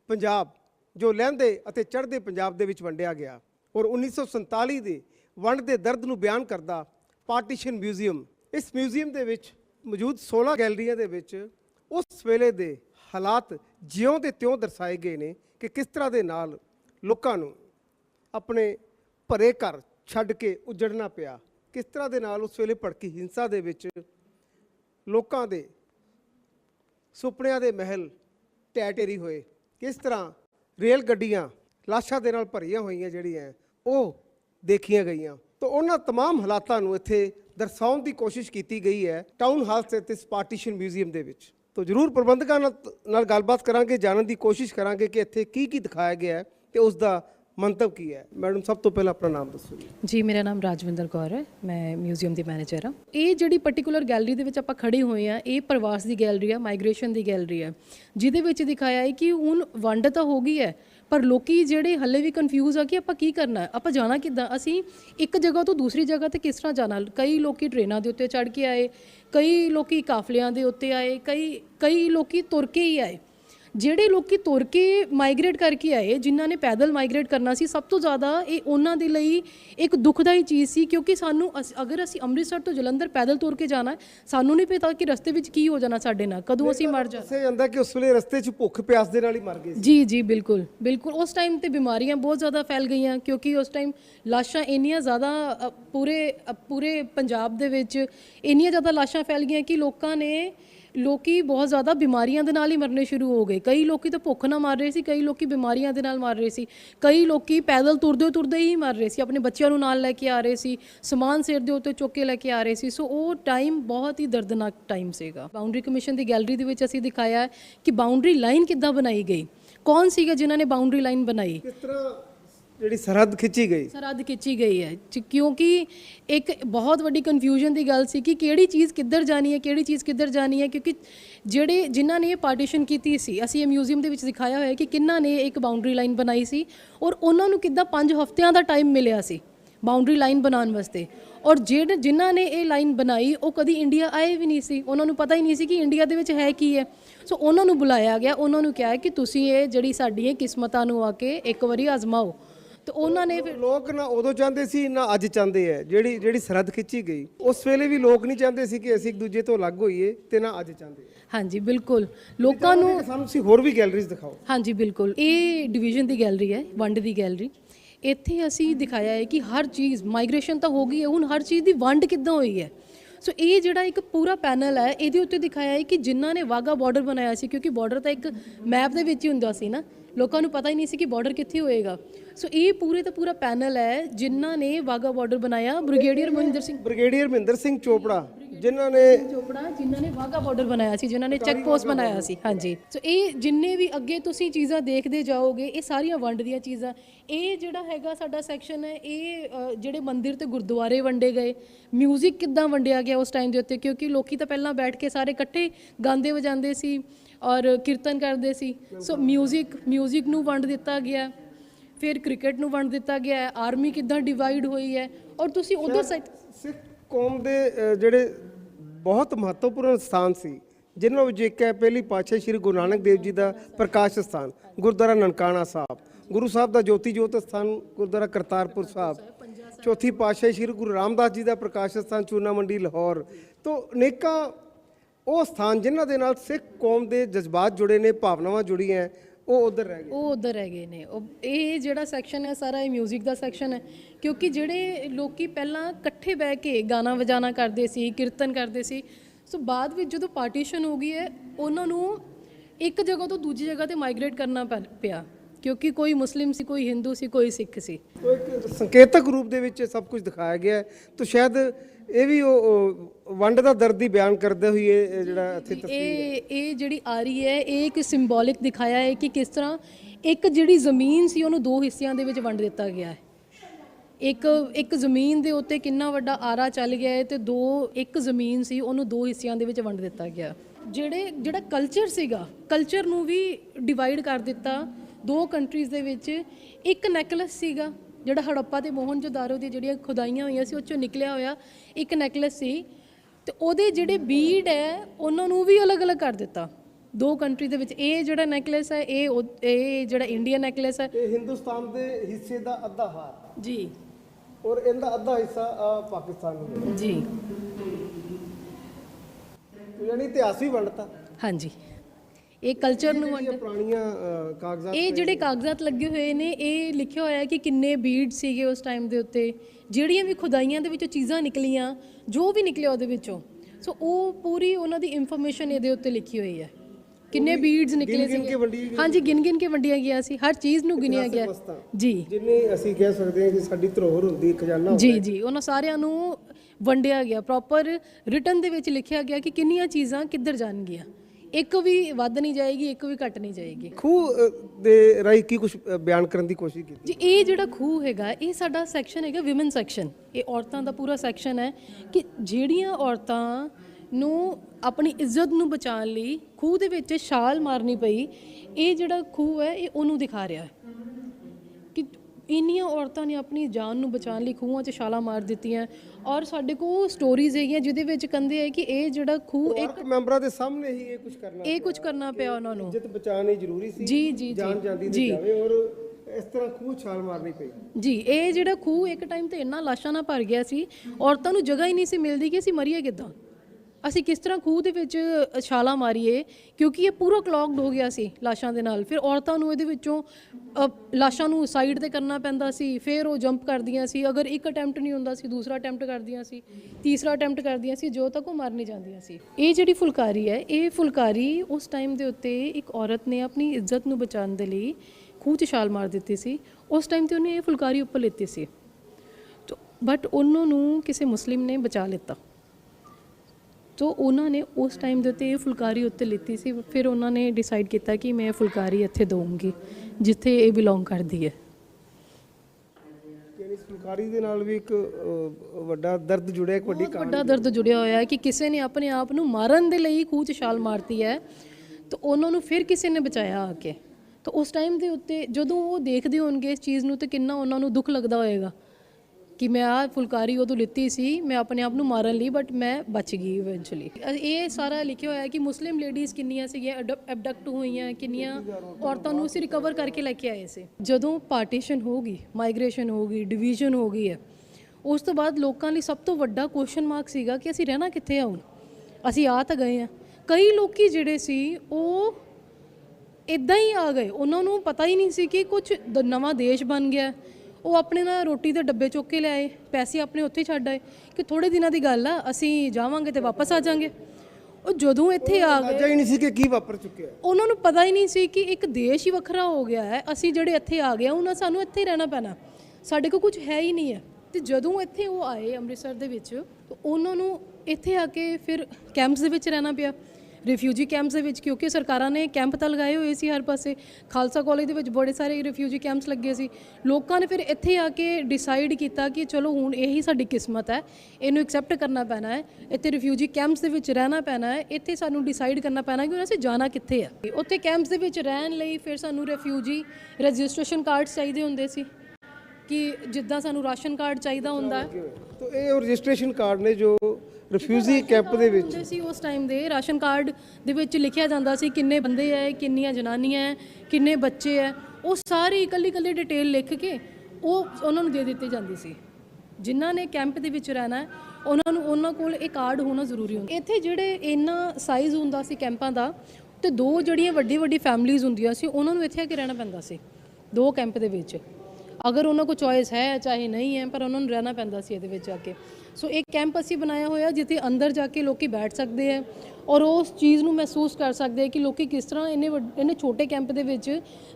ਪੰਜਾਬ, ਜੋ ਲਹਿੰਦੇ ਅਤੇ ਚੜ੍ਹਦੇ ਪੰਜਾਬ ਦੇ ਵਿੱਚ ਵੰਡਿਆ ਗਿਆ ਔਰ 1947 ਦੇ ਵੰਡ ਦੇ ਦਰਦ ਨੂੰ ਬਿਆਨ ਕਰਦਾ ਪਾਰਟੀਸ਼ਨ ਮਿਊਜ਼ੀਅਮ। ਇਸ ਮਿਊਜ਼ੀਅਮ ਦੇ ਵਿੱਚ ਮੌਜੂਦ 16 ਗੈਲਰੀਆਂ ਦੇ ਵਿੱਚ ਉਸ ਵੇਲੇ ਦੇ ਹਾਲਾਤ ਜਿਉਂ ਦੇ ਤਿਉਂ ਦਰਸਾਏ ਗਏ ਨੇ ਕਿ ਕਿਸ ਤਰ੍ਹਾਂ ਦੇ ਨਾਲ ਲੋਕਾਂ ਨੂੰ ਆਪਣੇ ਭਰੇ ਘਰ ਛੱਡ ਕੇ ਉਜੜਨਾ ਪਿਆ। ਕਿਸ ਤਰ੍ਹਾਂ ਦੇ ਨਾਲ ਉਸ ਵੇਲੇ ਭੜਕੀ ਹਿੰਸਾ ਦੇ ਵਿੱਚ ਲੋਕਾਂ ਦੇ ਸੁਪਨਿਆਂ ਦੇ ਮਹਿਲ ਢਹਿ ਢੇਰੀ ਹੋਏ ਕਿਸ ਤਰ੍ਹਾਂ ਰੇਲ ਗੱਡੀਆਂ ਲਾਸ਼ਾਂ ਦੇ ਨਾਲ ਭਰੀਆਂ ਹੋਈਆਂ ਜਿਹੜੀਆਂ ਉਹ ਦੇਖੀਆਂ ਗਈਆਂ ਤਾਂ ਉਹਨਾਂ तमाम ਹਾਲਾਤਾਂ ਨੂੰ ਇੱਥੇ ਦਰਸਾਉਣ ਦੀ ਕੋਸ਼ਿਸ਼ ਕੀਤੀ ਗਈ ਹੈ ਟਾਊਨ ਹਾਲ ਸਥਿਤ ਇਸ ਪਾਰਟੀਸ਼ਨ ਮਿਊਜ਼ੀਅਮ ਦੇ ਵਿੱਚ ਤਾਂ ਜ਼ਰੂਰ ਪ੍ਰਬੰਧਕਾਂ ਨਾਲ ਨਾਲ ਗੱਲਬਾਤ ਕਰਾਂਗੇ ਜਾਣਨ ਦੀ ਕੋਸ਼ਿਸ਼ ਕਰਾਂਗੇ ਕਿ ਇੱਥੇ ਕੀ ਕੀ ਦਿਖਾਇਆ ਗਿਆ ਹੈ ਤੇ ਉਸ ਦਾ ਮੰਤਵ ਕੀ ਹੈ? ਮੈਡਮ, ਸਭ ਤੋਂ ਪਹਿਲਾਂ ਆਪਣਾ ਨਾਮ ਦੱਸੋ ਜੀ। ਮੇਰਾ ਨਾਮ ਰਾਜਵਿੰਦਰ ਕੌਰ ਹੈ। ਮੈਂ ਮਿਊਜ਼ੀਅਮ ਦੀ ਮੈਨੇਜਰ ਹਾਂ। ਇਹ ਜਿਹੜੀ ਪਾਰਟਿਕੂਲਰ ਗੈਲਰੀ ਦੇ ਵਿੱਚ ਆਪਾਂ ਖੜੇ ਹੋਏ ਆ ਇਹ ਪ੍ਰਵਾਸ ਦੀ ਗੈਲਰੀ ਆ ਮਾਈਗ੍ਰੇਸ਼ਨ ਦੀ ਗੈਲਰੀ ਆ ਜਿਹਦੇ ਵਿੱਚ ਦਿਖਾਇਆ ਹੈ ਕਿ ਹੁਣ ਵੰਡ ਤਾਂ ਹੋ ਗਈ ਹੈ, ਪਰ ਲੋਕੀ ਜਿਹੜੇ ਹੱਲੇ ਵੀ ਕਨਫਿਊਜ਼ ਆ ਕਿ ਆਪਾਂ ਕੀ ਕਰਨਾ ਹੈ? ਆਪਾਂ ਜਾਣਾ ਕਿੱਦਾਂ? ਅਸੀਂ ਇੱਕ ਜਗ੍ਹਾ ਤੋਂ ਦੂਸਰੀ ਜਗ੍ਹਾ ਤੇ ਕਿਸ ਤਰ੍ਹਾਂ ਜਾਣਾ? ਕਈ ਲੋਕੀ ਟ੍ਰੇਨਾਂ ਦੇ ਉੱਤੇ ਚੜ੍ਹ ਕੇ ਆਏ, ਕਈ ਲੋਕੀ ਕਾਫਲਿਆਂ ਦੇ ਉੱਤੇ ਆਏ, ਕਈ ਕਈ ਲੋਕੀ ਤੁਰ ਕੇ ਹੀ ਆਏ। ਜਿਹੜੇ ਲੋਕੀ ਤੁਰ ਕੇ ਮਾਈਗ੍ਰੇਟ ਕਰਕੇ ਆਏ ਜਿਨ੍ਹਾਂ ਨੇ ਪੈਦਲ ਮਾਈਗ੍ਰੇਟ ਕਰਨਾ ਸੀ ਸਭ ਤੋਂ ਜ਼ਿਆਦਾ ਇਹ ਉਹਨਾਂ ਦੇ ਲਈ ਇੱਕ ਦੁਖਦਾਈ ਚੀਜ਼ ਸੀ ਕਿਉਂਕਿ ਸਾਨੂੰ ਅਸ- ਅਗਰ ਅਸੀਂ ਅੰਮ੍ਰਿਤਸਰ ਤੋਂ ਜਲੰਧਰ ਪੈਦਲ ਤੁਰ ਕੇ ਜਾਣਾ ਹੈ ਸਾਨੂੰ ਨਹੀਂ ਪਤਾ ਕਿ ਰਸਤੇ ਵਿੱਚ ਕੀ ਹੋ ਜਾਣਾ ਸਾਡੇ ਨਾਲ ਕਦੋਂ ਅਸੀਂ ਮਰ ਜਾ ਦੱਸਿਆ ਜਾਂਦਾ ਕਿ ਉਸ ਵੇਲੇ ਰਸਤੇ 'ਚ ਭੁੱਖ ਪਿਆਸ ਦੇ ਨਾਲ ਹੀ ਮਰ ਗਏ ਸੀ। ਜੀ ਜੀ ਬਿਲਕੁਲ ਬਿਲਕੁਲ ਉਸ ਟਾਈਮ ਤੇ ਬਿਮਾਰੀਆਂ ਬਹੁਤ ਜ਼ਿਆਦਾ ਫੈਲ ਗਈਆਂ ਕਿਉਂਕਿ ਉਸ ਟਾਈਮ ਲਾਸ਼ਾਂ ਇੰਨੀਆਂ ਜ਼ਿਆਦਾ ਅ, ਪੂਰੇ ਅ, ਪੂਰੇ ਪੰਜਾਬ ਦੇ ਵਿੱਚ ਇੰਨੀਆਂ ਜ਼ਿਆਦਾ ਲਾਸ਼ਾਂ ਫੈਲ ਗਈਆਂ ਕਿ ਲੋਕਾਂ ਨੇ ਲੋਕੀ ਬਹੁਤ ਜ਼ਿਆਦਾ ਬਿਮਾਰੀਆਂ ਦੇ ਨਾਲ ਹੀ ਮਰਨੇ ਸ਼ੁਰੂ ਹੋ ਗਏ। ਕਈ ਲੋਕੀ ਤਾਂ ਭੁੱਖ ਨਾਲ ਮਰ ਰਹੇ ਸੀ, ਕਈ ਲੋਕੀ ਬਿਮਾਰੀਆਂ ਦੇ ਨਾਲ ਮਰ ਰਹੇ ਸੀ। ਕਈ ਲੋਕੀ ਪੈਦਲ ਤੁਰਦੇ ਤੁਰਦੇ ਹੀ ਮਰ ਰਹੇ ਸੀ, ਆਪਣੇ ਬੱਚਿਆਂ ਨੂੰ ਨਾਲ ਲੈ ਕੇ ਆ ਰਹੇ ਸੀ, ਸਮਾਨ ਸਿਰ ਦੇ ਉੱਤੇ ਚੁੱਕ ਕੇ ਲੈ ਕੇ ਆ ਰਹੇ ਸੀ। ਸੋ ਉਹ ਟਾਈਮ ਬਹੁਤ ਹੀ ਦਰਦਨਾਕ ਟਾਈਮ ਸੀਗਾ। ਬਾਉਂਡਰੀ ਕਮਿਸ਼ਨ ਦੀ ਗੈਲਰੀ ਦੇ ਵਿੱਚ ਅਸੀਂ ਦਿਖਾਇਆ ਕਿ ਬਾਉਂਡਰੀ ਲਾਈਨ ਕਿੱਦਾਂ ਬਣਾਈ ਗਈ। ਕੌਣ ਸੀਗਾ ਜਿਨ੍ਹਾਂ ਨੇ ਬਾਉਂਡਰੀ ਲਾਈਨ ਬਣਾਈ? ਕਿਸ ਤਰ੍ਹਾਂ ਜਿਹੜੀ ਸਰਹੱਦ ਖਿੱਚੀ ਗਈ। ਸਰਹੱਦ ਖਿੱਚੀ ਗਈ ਹੈ। ਚ- ਕਿਉਂਕਿ ਇੱਕ ਬਹੁਤ ਵੱਡੀ ਕਨਫਿਊਜ਼ਨ ਦੀ ਗੱਲ ਸੀ ਕਿ ਕਿਹੜੀ ਚੀਜ਼ ਕਿੱਧਰ ਜਾਣੀ ਹੈ, ਕਿਹੜੀ ਚੀਜ਼ ਕਿੱਧਰ ਜਾਣੀ ਹੈ, ਕਿਉਂਕਿ ਜਿਹੜੇ ਜਿਨ੍ਹਾਂ ਨੇ ਇਹ ਪਾਰਟੀਸ਼ਨ ਕੀਤੀ ਸੀ, ਅਸੀਂ ਇਹ ਮਿਊਜ਼ੀਅਮ ਦੇ ਵਿੱਚ ਦਿਖਾਇਆ ਹੋਇਆ ਹੈ ਕਿ ਕਿੰਨਾਂ ਨੇ ਇੱਕ ਬਾਉਂਡਰੀ ਲਾਈਨ ਬਣਾਈ ਸੀ ਔਰ ਉਹਨਾਂ ਨੂੰ ਕਿੱਦਾਂ 5 ਹਫ਼ਤਿਆਂ ਦਾ ਟਾਈਮ ਮਿਲਿਆ ਸੀ ਬਾਉਂਡਰੀ ਲਾਈਨ ਬਣਾਉਣ ਵਾਸਤੇ। ਔਰ ਜਿਹੜੇ ਜਿਨ੍ਹਾਂ ਨੇ ਇਹ ਲਾਈਨ ਬਣਾਈ, ਉਹ ਕਦੀ ਇੰਡੀਆ ਆਏ ਵੀ ਨਹੀਂ ਸੀ। ਉਹਨਾਂ ਨੂੰ ਪਤਾ ਹੀ ਨਹੀਂ ਸੀ ਕਿ ਇੰਡੀਆ ਦੇ ਵਿੱਚ ਹੈ ਕੀ ਹੈ। ਸੋ ਉਹਨਾਂ ਨੂੰ ਬੁਲਾਇਆ ਗਿਆ, ਉਹਨਾਂ ਨੂੰ ਕਿਹਾ ਕਿ ਤੁਸੀਂ ਇਹ ਜਿਹੜੀ ਸਾਡੀਆਂ ਕਿਸਮਤਾਂ ਨੂੰ ਆ ਕੇ ਇੱਕ ਵਾਰੀ ਆਜ਼ਮਾਓ ਤੇ ਉਹਨਾਂ ਨੇ ਫਿਰ ਲੋਕ ਨਾ ਉਦੋਂ ਚਾਹੁੰਦੇ ਸੀ ਨਾ ਅੱਜ ਚਾਹੁੰਦੇ ਆ ਜਿਹੜੀ ਜਿਹੜੀ ਸਰਹੱਦ ਖਿੱਚੀ ਗਈ ਉਸ ਵੇਲੇ ਵੀ ਲੋਕ ਨਹੀਂ ਚਾਹੁੰਦੇ ਸੀ ਕਿ ਅਸੀਂ ਇੱਕ ਦੂਜੇ ਤੋਂ ਅਲੱਗ ਹੋਈਏ ਤੇ ਨਾ ਅੱਜ ਚਾਹੁੰਦੇ ਹਾਂਜੀ ਬਿਲਕੁਲ। ਲੋਕਾਂ ਨੂੰ ਸਾਨੂੰ ਤੁਸੀਂ ਹੋਰ ਵੀ ਗੈਲਰੀਜ਼ ਦਿਖਾਓ। ਹਾਂਜੀ ਬਿਲਕੁਲ। ਇਹ ਡਿਵੀਜ਼ਨ ਦੀ ਗੈਲਰੀ ਹੈ ਵੰਡ ਦੀ ਗੈਲਰੀ ਇੱਥੇ ਅਸੀਂ ਦਿਖਾਇਆ ਹੈ ਕਿ ਹਰ ਚੀਜ਼ ਮਾਈਗ੍ਰੇਸ਼ਨ ਤਾਂ ਹੋ ਗਈ ਹੈ ਹੁਣ ਹਰ ਚੀਜ਼ ਦੀ ਵੰਡ ਕਿੱਦਾਂ ਹੋਈ ਹੈ ਸੋ ਇਹ ਜਿਹੜਾ ਇੱਕ ਪੂਰਾ ਪੈਨਲ ਹੈ, ਇਹਦੇ ਉੱਤੇ ਦਿਖਾਇਆ ਹੈ ਕਿ ਜਿਨ੍ਹਾਂ ਨੇ ਵਾਗਾ ਬਾਰਡਰ ਬਣਾਇਆ ਸੀ, ਕਿਉਂਕਿ ਬਾਰਡਰ ਤਾਂ ਇੱਕ ਮੈਪ ਦੇ ਵਿੱਚ ਹੀ ਹੁੰਦਾ ਸੀ ਨਾ। ਲੋਕਾਂ ਨੂੰ ਪਤਾ ਹੀ ਨਹੀਂ ਸੀ ਕਿ ਬਾਰਡਰ ਕਿੱਥੇ ਹੋਏਗਾ। ਸੋ ਇਹ ਪੂਰੇ ਤਾਂ ਪੂਰਾ ਪੈਨਲ ਹੈ, ਜਿਨ੍ਹਾਂ ਨੇ ਵਾਗਾ ਬਾਰਡਰ ਬਣਾਇਆ। Brigadier Maninder Singh brigadier Mahinder Singh Chopra. ਜਿਨ੍ਹਾਂ ਨੇ ਚੋਪੜਾ ਜਿਨ੍ਹਾਂ ਨੇ ਵਾਗਾ ਬਾਰਡਰ ਬਣਾਇਆ ਸੀ ਜਿਨ੍ਹਾਂ ਨੇ ਚੈੱਕ ਪੋਸਟ ਬਣਾਇਆ ਸੀ ਹਾਂਜੀ ਸੋ ਇਹ ਜਿੰਨੇ ਵੀ ਅੱਗੇ ਤੁਸੀਂ ਚੀਜ਼ਾਂ ਦੇਖਦੇ ਜਾਓਗੇ ਇਹ ਸਾਰੀਆਂ ਵੰਡ ਦੀਆਂ ਚੀਜ਼ਾਂ ਇਹ ਜਿਹੜਾ ਹੈਗਾ ਸਾਡਾ ਸੈਕਸ਼ਨ ਹੈ ਇਹ ਅ, ਜਿਹੜੇ ਮੰਦਿਰ ਤੇ ਗੁਰਦੁਆਰੇ ਵੰਡੇ ਗਏ 뮤직 ਕਿੱਦਾਂ ਵੰਡਿਆ ਗਿਆ ਉਸ ਟਾਈਮ ਦੇ ਉੱਤੇ ਕਿਉਂਕਿ ਲੋਕੀ ਤਾਂ ਪਹਿਲਾਂ ਬੈਠ ਕੇ ਸਾਰੇ ਇਕੱਠੇ ਗਾਉਂਦੇ ਵਜਾਉਂਦੇ ਸੀ ਔਰ ਕੀਰਤਨ ਕਰਦੇ ਸੀ ਸੋ 뮤직 뮤직 ਨੂੰ ਵੰਡ ਦਿੱਤਾ ਗਿਆ ਫਿਰ ਕ੍ਰਿਕਟ ਨੂੰ ਵੰਡ ਦਿੱਤਾ ਗਿਆ ਹੈ ਆਰਮੀ ਕਿੱਦਾਂ ਡਿਵਾਈਡ ਹੋਈ ਹੈ ਔਰ ਤੁਸੀਂ ਉਧਰ ਸਾਈਡ ਸਿੱਖ ਕੌਮ ਦੇ ਅ, ਜਿਹੜੇ ਬਹੁਤ ਮਹੱਤਵਪੂਰਨ ਸਥਾਨ ਸੀ, ਜਿਨ੍ਹਾਂ ਵਿੱਚ ਇੱਕ ਹੈ ਪਹਿਲੀ ਪਾਤਸ਼ਾਹ ਸ੍ਰੀ ਗੁਰੂ ਨਾਨਕ ਦੇਵ ਜੀ ਦਾ ਪ੍ਰਕਾਸ਼ ਸਥਾਨ, ਗੁਰਦੁਆਰਾ ਨਨਕਾਣਾ ਸਾਹਿਬ। ਗੁਰੂ ਸਾਹਿਬ ਦਾ ਜੋਤੀ ਜੋਤ ਸਥਾਨ ਗੁਰਦੁਆਰਾ ਕਰਤਾਰਪੁਰ ਸਾਹਿਬ। ਚੌਥੀ ਪਾਤਸ਼ਾਹ ਸ੍ਰੀ ਗੁਰੂ ਰਾਮਦਾਸ ਜੀ ਦਾ ਪ੍ਰਕਾਸ਼ ਸਥਾਨ ਚੂਨਾ ਮੰਡੀ, ਲਾਹੌਰ। ਤੋਂ ਅਨੇਕਾਂ ਉਹ ਸਥਾਨ ਜਿਨ੍ਹਾਂ ਦੇ ਨਾਲ ਸਿੱਖ ਕੌਮ ਦੇ ਜਜ਼ਬਾਤ ਜੁੜੇ ਨੇ, ਭਾਵਨਾਵਾਂ ਜੁੜੀਆਂ, ਉਹ ਉਧਰ ਰਹਿ ਗਏ। ਉਹ ਉਧਰ ਹੈਗੇ ਨੇ। ਉਹ ਇਹ ਜਿਹੜਾ ਸੈਕਸ਼ਨ ਹੈ, ਸਾਰਾ ਇਹ 뮤직 ਦਾ ਸੈਕਸ਼ਨ ਹੈ ਕਿਉਂਕਿ ਜਿਹੜੇ ਲੋਕੀ ਪਹਿਲਾਂ ਇਕੱਠੇ ਬਹਿ ਕੇ ਗਾਣਾ ਵਜਾਣਾ ਕਰਦੇ ਸੀ ਕੀਰਤਨ ਕਰਦੇ ਸੀ ਸੋ ਬਾਅਦ ਵਿੱਚ ਜਦੋਂ ਪਾਰਟੀਸ਼ਨ ਹੋ ਗਈ ਹੈ ਉਹਨਾਂ ਨੂੰ ਇੱਕ ਜਗ੍ਹਾ ਤੋਂ ਦੂਜੀ ਜਗ੍ਹਾ ਤੇ ਮਾਈਗ੍ਰੇਟ ਕਰਨਾ ਪਿਆ। ਕਿਉਂਕਿ ਕੋਈ ਮੁਸਲਿਮ ਸੀ ਕੋਈ ਹਿੰਦੂ ਸੀ ਕੋਈ ਸਿੱਖ ਸੀ। ਸੰਕੇਤਕ ਰੂਪ ਦੇ ਵਿੱਚ ਸਭ ਕੁਝ ਦਿਖਾਇਆ ਗਿਆ ਹੈ। ਤੋ ਸ਼ਾਇਦ ਇਹ ਵੀ ਉਹ ਵੰਡ ਦਾ ਦਰਦ ਹੀ ਬਿਆਨ ਕਰਦੇ ਹੋਏ ਇਹ ਜਿਹੜਾ ਇੱਥੇ ਤਸਵੀਰ ਇਹ ਇਹ ਜਿਹੜੀ ਆ ਰਹੀ ਹੈ ਇਹ ਇੱਕ ਸਿੰਬੋਲਿਕ ਦਿਖਾਇਆ ਹੈ ਕਿ ਕਿਸ ਤਰ੍ਹਾਂ ਇੱਕ ਜਿਹੜੀ ਜ਼ਮੀਨ ਸੀ ਉਹਨੂੰ ਦੋ ਹਿੱਸਿਆਂ ਦੇ ਵਿੱਚ ਵੰਡ ਦਿੱਤਾ ਗਿਆ ਹੈ। ਇੱਕ ਇੱਕ ਜ਼ਮੀਨ ਦੇ ਉੱਤੇ ਕਿੰਨਾ ਵੱਡਾ ਆਰਾ ਚੱਲ ਗਿਆ ਹੈ ਤੇ ਦੋ ਇੱਕ ਜ਼ਮੀਨ ਸੀ ਉਹਨੂੰ ਦੋ ਹਿੱਸਿਆਂ ਦੇ ਵਿੱਚ ਵੰਡ ਦਿੱਤਾ ਗਿਆ। ਜਿਹੜੇ ਜਿਹੜਾ ਕਲਚਰ ਸੀਗਾ ਕਲਚਰ ਨੂੰ ਵੀ ਡਿਵਾਈਡ ਕਰ ਦਿੱਤਾ ਦੋ ਕੰਟਰੀਜ਼ ਦੇ ਵਿੱਚ। ਇੱਕ ਨੈਕਲਸ ਸੀਗਾ ਜਿਹੜਾ ਹੜੱਪਾ ਤੇ ਮੋਹਨਜੋਦਾਰੋ ਦੀ ਜਿਹੜੀਆਂ ਖੁਦਾਈਆਂ ਹੋਈਆਂ ਸੀ ਉਹ ਚੋਂ ਨਿਕਲਿਆ ਹੋਇਆ ਇੱਕ ਨੈਕਲਸ ਸੀ। ਤੇ ਉਹਦੇ ਜਿਹੜੇ ਬੀਡ ਹੈ ਉਹਨਾਂ ਨੂੰ ਵੀ ਅਲੱਗ-ਅਲੱਗ ਕਰ ਦਿੱਤਾ। ਦੋ ਕੰਟਰੀ ਦੇ ਵਿੱਚ ਇਹ ਜਿਹੜਾ ਨੈਕਲੇਸ ਹੈ ਇਹ ਇਹ ਜਿਹੜਾ ਇੰਡੀਅਨ ਨੈਕਲੇਸ ਹੈ। ਇਹ ਹਿੰਦੁਸਤਾਨ ਦੇ ਹਿੱਸੇ ਦਾ ਅੱਧਾ ਹਾਰ। ਜੀ। ਔਰ ਇਹਦਾ ਅੱਧਾ ਹਿੱਸਾ ਅ, ਪਾਕਿਸਤਾਨ ਨੂੰ। ਜੀ। ਯਾਨੀ ਇਤਿਹਾਸ ਵੀ ਵੰਡਤਾ ਹਾਂਜੀ। ਇਹ ਕਲਚਰ ਨੂੰ ਵੰਡ ਇਹ ਪੁਰਾਣੀਆਂ ਕਾਗਜ਼ਾਤ ਇਹ ਜਿਹੜੇ ਕਾਗਜ਼ਾਤ ਲੱਗੇ ਹੋਏ ਨੇ ਇਹ ਲਿਖਿਆ ਹੋਇਆ ਹੈ ਕਿ ਕਿੰਨੇ ਬੀਡ ਸੀਗੇ ਉਸ ਟਾਈਮ ਦੇ ਉੱਤੇ। ਜਿਹੜੀਆਂ ਵੀ ਖੁਦਾਈਆਂ ਦੇ ਵਿੱਚੋਂ ਚੀਜ਼ਾਂ ਨਿਕਲੀਆਂ ਜੋ ਵੀ ਨਿਕਲਿਆ ਉਹਦੇ ਵਿੱਚੋਂ। ਸੋ ਉਹ ਪੂਰੀ ਉਹਨਾਂ ਦੀ ਇਨਫੋਰਮੇਸ਼ਨ ਇਹਦੇ ਉੱਤੇ ਲਿਖੀ ਹੋਈ ਹੈ। ਕਿੰਨੇ ਬੀਡਸ ਨਿਕਲੇ ਸੀ ਹਾਂਜੀ ਗਿਣ ਗਿਣ ਕੇ ਵੰਡਿਆ ਗਿਆ ਸੀ। ਹਰ ਚੀਜ਼ ਨੂੰ ਗਿਣਿਆ ਗਿਆ। ਜੀ। ਜਿੰਨੇ ਅਸੀਂ ਕਹਿ ਸਕਦੇ ਹਾਂ ਕਿ ਸਾਡੀ ਧਰੋਹਰ ਹੁੰਦੀ ਖਜ਼ਾਨਾ ਹੁੰਦਾ ਜੀ ਜੀ। ਉਹਨਾਂ ਸਾਰਿਆਂ ਨੂੰ ਵੰਡਿਆ ਗਿਆ। ਪ੍ਰੋਪਰ ਰਿਟਨ ਦੇ ਵਿੱਚ ਲਿਖਿਆ ਗਿਆ ਕਿ ਕਿੰਨੀਆਂ ਚੀਜ਼ਾਂ ਕਿੱਧਰ ਜਾਣਗੀਆਂ। ਇੱਕ ਵੀ ਵੱਧ ਨਹੀਂ ਜਾਏਗੀ ਇੱਕ ਵੀ ਘਟ ਨਹੀਂ ਜਾਏਗੀ। ਖੂਹ ਦੇ ਰਾਈ ਕੀ ਕੁਝ ਬਿਆਨ ਕਰਨ ਦੀ ਕੋਸ਼ਿਸ਼ ਕੀਤੀ? ਜੀ ਇਹ ਜਿਹੜਾ ਖੂਹ ਹੈਗਾ ਇਹ ਸਾਡਾ ਸੈਕਸ਼ਨ ਹੈਗਾ ਔਮਨ ਸੈਕਸ਼ਨ ਇਹ ਔਰਤਾਂ ਦਾ ਪੂਰਾ ਸੈਕਸ਼ਨ ਹੈ ਕਿ ਜਿਹੜੀਆਂ ਔਰਤਾਂ ਨੂੰ ਆਪਣੀ ਇੱਜ਼ਤ ਨੂੰ ਬਚਾਉਣ ਲਈ ਖੂਹ ਦੇ ਵਿੱਚ ਛਾਲ ਮਾਰਨੀ ਪਈ। ਇਹ ਜਿਹੜਾ ਖੂਹ ਹੈ ਇਹ ਉਹਨੂੰ ਦਿਖਾ ਰਿਹਾ ਹੈ ਕਿ ਇੰਨੀਆਂ ਔਰਤਾਂ ਨੇ ਆਪਣੀ ਜਾਨ ਨੂੰ ਬਚਾਉਣ ਲਈ ਖੂਹਾਂ 'ਚ ਛਾਲਾਂ ਮਾਰ ਦਿੱਤੀਆਂ ਔਰ ਸਾਡੇ ਕੋਲ ਸਟੋਰੀਜ਼ ਹੈਗੀਆਂ ਜਿਹਦੇ ਵਿੱਚ ਕਹਿੰਦੇ ਹੈ ਕਿ ਇਹ ਜਿਹੜਾ ਖੂਹ ਇੱਕ ਮੈਂਬਰਾਂ ਦੇ ਸਾਹਮਣੇ ਹੀ ਇਹ ਕੁਝ ਕਰਨਾ ਇਹ ਕੁਝ ਕਰਨਾ ਪਿਆ ਉਹਨਾਂ ਨੂੰ। ਇੱਜ਼ਤ ਬਚਾਉਣੀ ਜ਼ਰੂਰੀ ਸੀ ਜੀ ਜੀ ਜਾਨ ਜਾਂਦੀ ਜੀ। ਜਾਵੇ ਔਰ ਇਸ ਤਰ੍ਹਾਂ ਖੂਹ ਛਾਲ ਮਾਰਨੀ ਪਈ। ਜੀ ਇਹ ਜਿਹੜਾ ਖੂਹ ਇੱਕ ਟਾਈਮ ਤੇ ਇੰਨਾ ਲਾਸ਼ਾਂ ਨਾਲ ਭਰ ਗਿਆ ਸੀ ਔਰਤਾਂ ਨੂੰ ਜਗ੍ਹਾ ਹੀ ਨਹੀਂ ਸੀ ਮਿਲਦੀ ਕਿ ਅਸੀਂ ਮਰੀਏ ਕਿੱਦਾਂ। ਅਸੀਂ ਕਿਸ ਤਰ੍ਹਾਂ ਖੂਹ ਦੇ ਵਿੱਚ ਛਾਲਾਂ ਮਾਰੀਏ ਕਿਉਂਕਿ ਇਹ ਪੂਰਾ ਕਲੌਗਡ ਹੋ ਗਿਆ ਸੀ ਲਾਸ਼ਾਂ ਦੇ ਨਾਲ। ਫਿਰ ਔਰਤਾਂ ਨੂੰ ਇਹਦੇ ਵਿੱਚੋਂ ਅ, ਲਾਸ਼ਾਂ ਨੂੰ ਸਾਈਡ ਤੇ ਕਰਨਾ ਪੈਂਦਾ ਸੀ ਫਿਰ ਉਹ ਜੰਪ ਕਰਦੀਆਂ ਸੀ। ਅਗਰ ਇੱਕ ਅਟੈਂਪਟ ਨਹੀਂ ਹੁੰਦਾ ਸੀ ਦੂਸਰਾ ਅਟੈਂਪਟ ਕਰਦੀਆਂ ਸੀ ਤੀਸਰਾ ਅਟੈਂਪਟ ਕਰਦੀਆਂ ਸੀ ਜੋ ਤੱਕ ਉਹ ਮਰ ਨਹੀਂ ਜਾਂਦੀਆਂ ਸੀ। ਇਹ ਜਿਹੜੀ ਫੁਲਕਾਰੀ ਹੈ ਇਹ ਫੁਲਕਾਰੀ ਉਸ ਟਾਈਮ ਦੇ ਉੱਤੇ ਇੱਕ ਔਰਤ ਨੇ ਆਪਣੀ ਇੱਜ਼ਤ ਨੂੰ ਬਚਾਉਣ ਦੇ ਲਈ ਖੂਹ 'ਚ ਛਾਲ ਮਾਰ ਦਿੱਤੀ ਸੀ। ਉਸ ਟਾਈਮ ਤੇ ਉਹਨੇ ਇਹ ਫੁਲਕਾਰੀ ਉੱਪਰ ਲਿੱਤੀ ਸੀ। ਬਟ ਉਹਨਾਂ ਨੂੰ ਕਿਸੇ ਮੁਸਲਿਮ ਨੇ ਬਚਾ ਲਿੱਤਾ। ਤੋ ਉਹਨਾਂ ਨੇ ਉਸ ਟਾਈਮ ਦੇ ਉੱਤੇ ਇਹ ਫੁਲਕਾਰੀ ਉੱਤੇ ਲਿੱਤੀ ਸੀ ਫਿਰ ਉਹਨਾਂ ਨੇ ਡਿਸਾਈਡ ਕੀਤਾ ਕਿ ਮੈਂ ਇਹ ਫੁਲਕਾਰੀ ਇੱਥੇ ਦਊਂਗੀ ਜਿੱਥੇ ਇਹ ਬਿਲੋਂਗ ਕਰਦੀ ਹੈ। ਇਸ ਫੁਲਕਾਰੀ ਦੇ ਨਾਲ ਵੀ ਇੱਕ ਵੱਡਾ ਦਰਦ ਜੁੜਿਆ ਇੱਕ ਵੱਡੀ ਬਹੁਤ ਵੱਡਾ ਦਰਦ ਜੁੜਿਆ ਹੋਇਆ ਹੈ ਕਿ ਕਿਸੇ ਨੇ ਆਪਣੇ ਆਪ ਨੂੰ ਮਾਰਨ ਦੇ ਲਈ ਖੂਹ 'ਚ ਛਾਲ ਮਾਰਤੀ ਹੈ ਤਾਂ ਉਹਨਾਂ ਨੂੰ ਫਿਰ ਕਿਸੇ ਨੇ ਬਚਾਇਆ ਆ ਕੇ। ਤਾਂ ਉਸ ਟਾਈਮ ਦੇ ਉੱਤੇ ਜਦੋਂ ਉਹ ਦੇਖਦੇ ਹੋਣਗੇ ਇਸ ਚੀਜ਼ ਨੂੰ ਤੇ ਕਿੰਨਾ ਉਹਨਾਂ ਨੂੰ ਦੁੱਖ ਲੱਗਦਾ ਹੋਏਗਾ। ਕਿ ਮੈਂ ਆ ਫੁਲਕਾਰੀ ਉਦੋਂ ਲਿੱਤੀ ਸੀ, ਮੈਂ ਆਪਣੇ ਆਪ ਨੂੰ ਮਾਰਨ ਲਈ ਬਟ ਮੈਂ ਬਚ ਗਈ ਇਵੈਂਚੁਅਲੀ ਇਹ ਸਾਰਾ ਲਿਖਿਆ ਹੋਇਆ ਹੈ ਕਿ ਮੁਸਲਿਮ ਲੇਡੀਜ਼ ਕਿੰਨੀਆਂ ਸੀਗੀਆਂ ਐਬਡਕਟ ਹੋਈਆਂ, ਕਿੰਨੀਆਂ ਔਰਤਾਂ ਨੂੰ ਅਸੀਂ ਰਿਕਵਰ ਕਰਕੇ ਲੈ ਕੇ ਆਏ ਸੀ। ਜਦੋਂ ਪਾਰਟੀਸ਼ਨ ਹੋ ਗਈ ਮਾਈਗ੍ਰੇਸ਼ਨ ਹੋ ਗਈ ਡਿਵੀਜ਼ਨ ਹੋ ਗਈ ਹੈ, ਉਸ ਤੋਂ ਬਾਅਦ ਲੋਕਾਂ ਲਈ ਸਭ ਤੋਂ ਵੱਡਾ ਕੁਐਸਚਨ ਮਾਰਕ ਸੀਗਾ ਕਿ ਅਸੀਂ ਰਹਿਣਾ ਕਿੱਥੇ ਆ ਹੁਣ? ਅਸੀਂ ਆ ਤਾਂ ਗਏ ਆ ਕਈ ਲੋਕੀ ਜਿਹੜੇ ਸੀ, ਉਹ ਇਦਾਂ ਹੀ ਆ ਗਏ। ਉਹਨਾਂ ਨੂੰ ਪਤਾ ਹੀ ਨਹੀਂ ਸੀ ਕਿ ਕੁਝ ਨਵਾਂ ਦੇਸ਼ ਬਣ ਗਿਆ। ਉਹ ਆਪਣੇ ਨਾਲ ਰੋਟੀ ਦੇ ਡੱਬੇ ਚੁੱਕ ਕੇ ਲਿਆਏ ਪੈਸੇ ਆਪਣੇ ਉੱਥੇ ਛੱਡ ਆਏ ਕਿ ਥੋੜੇ ਦਿਨਾਂ ਦੀ ਗੱਲ ਆ ਅਸੀਂ ਜਾਵਾਂਗੇ ਤੇ ਵਾਪਸ ਆ ਜਾਾਂਗੇ। ਉਹ ਜਦੋਂ ਇੱਥੇ ਆ ਗਏ ਅੰਦਾਜ਼ਾ ਹੀ ਨਹੀਂ ਸੀ ਕਿ ਕੀ ਵਾਪਰ ਚੁੱਕਿਆ। ਉਹਨਾਂ ਨੂੰ ਪਤਾ ਹੀ ਨਹੀਂ ਸੀ ਕਿ ਇੱਕ ਦੇਸ਼ ਹੀ ਵੱਖਰਾ ਹੋ ਗਿਆ ਹੈ। ਅਸੀਂ ਜਿਹੜੇ ਇੱਥੇ ਆ ਗਏ ਉਹਨਾਂ ਸਾਨੂੰ ਇੱਥੇ ਹੀ ਰਹਿਣਾ ਪੈਣਾ। ਸਾਡੇ ਕੋਲ ਕੁਝ ਹੈ ਹੀ ਨਹੀਂ ਹੈ। ਤੇ ਜਦੋਂ ਇੱਥੇ ਉਹ ਆਏ ਅੰਮ੍ਰਿਤਸਰ ਦੇ ਵਿੱਚ ਤਾਂ ਉਹਨਾਂ ਨੂੰ ਇੱਥੇ ਆ ਕੇ ਫਿਰ ਕੈਂਪਸ ਦੇ ਵਿੱਚ ਰਹਿਣਾ ਪਿਆ। ਰਿਫਿਊਜੀ ਕੈਂਪਸ ਦੇ ਵਿੱਚ, ਕਿਉਂਕਿ ਸਰਕਾਰਾਂ ਨੇ ਕੈਂਪ ਤਾਂ ਲਗਾਏ ਹੋਏ ਸੀ ਹਰ ਪਾਸੇ। ਖਾਲਸਾ ਕਾਲਜ ਦੇ ਵਿੱਚ ਬੜੇ ਸਾਰੇ ਰਿਫਿਊਜੀ ਕੈਂਪਸ ਲੱਗੇ ਸੀ। ਲੋਕਾਂ ਨੇ ਫਿਰ ਇੱਥੇ ਆ ਕੇ ਡਿਸਾਈਡ ਕੀਤਾ ਕਿ ਚਲੋ ਹੁਣ ਇਹੀ ਸਾਡੀ ਕਿਸਮਤ ਹੈ, ਇਹਨੂੰ ਐਕਸੈਪਟ ਕਰਨਾ ਪੈਣਾ ਹੈ, ਇੱਥੇ ਰਿਫਿਊਜੀ ਕੈਂਪਸ ਦੇ ਵਿੱਚ ਰਹਿਣਾ ਪੈਣਾ ਹੈ, ਇੱਥੇ ਸਾਨੂੰ ਡਿਸਾਈਡ ਕਰਨਾ ਪੈਣਾ ਕਿ ਉਹਨਾਂ ਅਸੀਂ ਜਾਣਾ ਕਿੱਥੇ ਹੈ ਉੱਥੇ ਕੈਂਪਸ ਦੇ ਵਿੱਚ ਰਹਿਣ ਲਈ ਫਿਰ ਸਾਨੂੰ ਰਿਫਿਊਜੀ ਰਜਿਸਟ੍ਰੇਸ਼ਨ ਕਾਰਡਸ ਚਾਹੀਦੇ ਹੁੰਦੇ ਸੀ, ਕਿ ਜਿੱਦਾਂ ਸਾਨੂੰ ਰਾਸ਼ਨ ਕਾਰਡ ਚਾਹੀਦਾ ਹੁੰਦਾ। ਹੈ ਤੋ ਇਹ ਰਜਿਸਟ੍ਰੇਸ਼ਨ ਕਾਰਡ ਨੇ ਜੋ ਰਿਫਿਊਜੀ ਕੈਂਪ ਦੇ ਵਿੱਚ? ਹੁੰਦੇ ਸੀ ਉਸ ਟਾਈਮ ਦੇ ਰਾਸ਼ਨ ਕਾਰਡ ਦੇ ਵਿੱਚ ਲਿਖਿਆ ਜਾਂਦਾ ਸੀ ਕਿੰਨੇ ਬੰਦੇ ਐ, ਕਿੰਨੀਆਂ ਜਨਾਨੀਆਂ ਐ, ਕਿੰਨੇ ਬੱਚੇ ਐ, ਉਹ ਸਾਰੀ ਇਕੱਲੀ ਇਕੱਲੀ ਡਿਟੇਲ ਲਿਖ ਕੇ ਉਹ ਉਹਨਾਂ ਨੂੰ ਦੇ ਦਿੱਤੀ ਜਾਂਦੀ ਸੀ। ਜਿਨ੍ਹਾਂ ਨੇ ਕੈਂਪ ਦੇ ਵਿੱਚ ਰਹਿਣਾ ਹੈ ਉਹਨਾਂ ਨੂੰ ਉਹਨਾਂ ਕੋਲ ਇਹ ਕਾਰਡ ਹੋਣਾ ਜ਼ਰੂਰੀ ਹੁੰਦਾ। ਇੱਥੇ ਜਿਹੜੇ ਇੰਨਾ ਸਾਈਜ਼ ਹੁੰਦਾ ਸੀ ਕੈਂਪਾਂ ਦਾ, ਤੇ ਦੋ ਜਿਹੜੀਆਂ ਵੱਡੀ ਵੱਡੀ ਫੈਮਲੀਆਂ ਹੁੰਦੀਆਂ ਸੀ, ਉਹਨਾਂ ਨੂੰ ਇੱਥੇ ਆ ਕੇ ਰਹਿਣਾ ਪੈਂਦਾ ਸੀ, ਦੋ ਕੈਂਪ ਦੇ ਵਿੱਚ। ਅਗਰ ਉਹਨਾਂ ਕੋਲ ਚੋਇਸ ਹੈ ਚਾਹੇ ਨਹੀਂ ਹੈ ਪਰ ਉਹਨਾਂ ਨੂੰ ਰਹਿਣਾ ਪੈਂਦਾ ਸੀ ਇਹਦੇ ਵਿੱਚ ਆ ਕੇ। ਸੋ ਇੱਕ ਕੈਂਪ ਅਸੀਂ ਬਣਾਇਆ ਹੋਇਆ ਜਿੱਥੇ ਅੰਦਰ ਜਾ ਕੇ ਲੋਕੀ ਬੈਠ ਸਕਦੇ ਆ ਔਰ ਉਸ ਚੀਜ਼ ਨੂੰ ਮਹਿਸੂਸ ਕਰ ਸਕਦੇ ਆ ਕਿ ਲੋਕੀ ਕਿਸ ਤਰ੍ਹਾਂ ਇੰਨੇ ਇੰਨੇ ਛੋਟੇ ਕੈਂਪ ਦੇ ਵਿੱਚ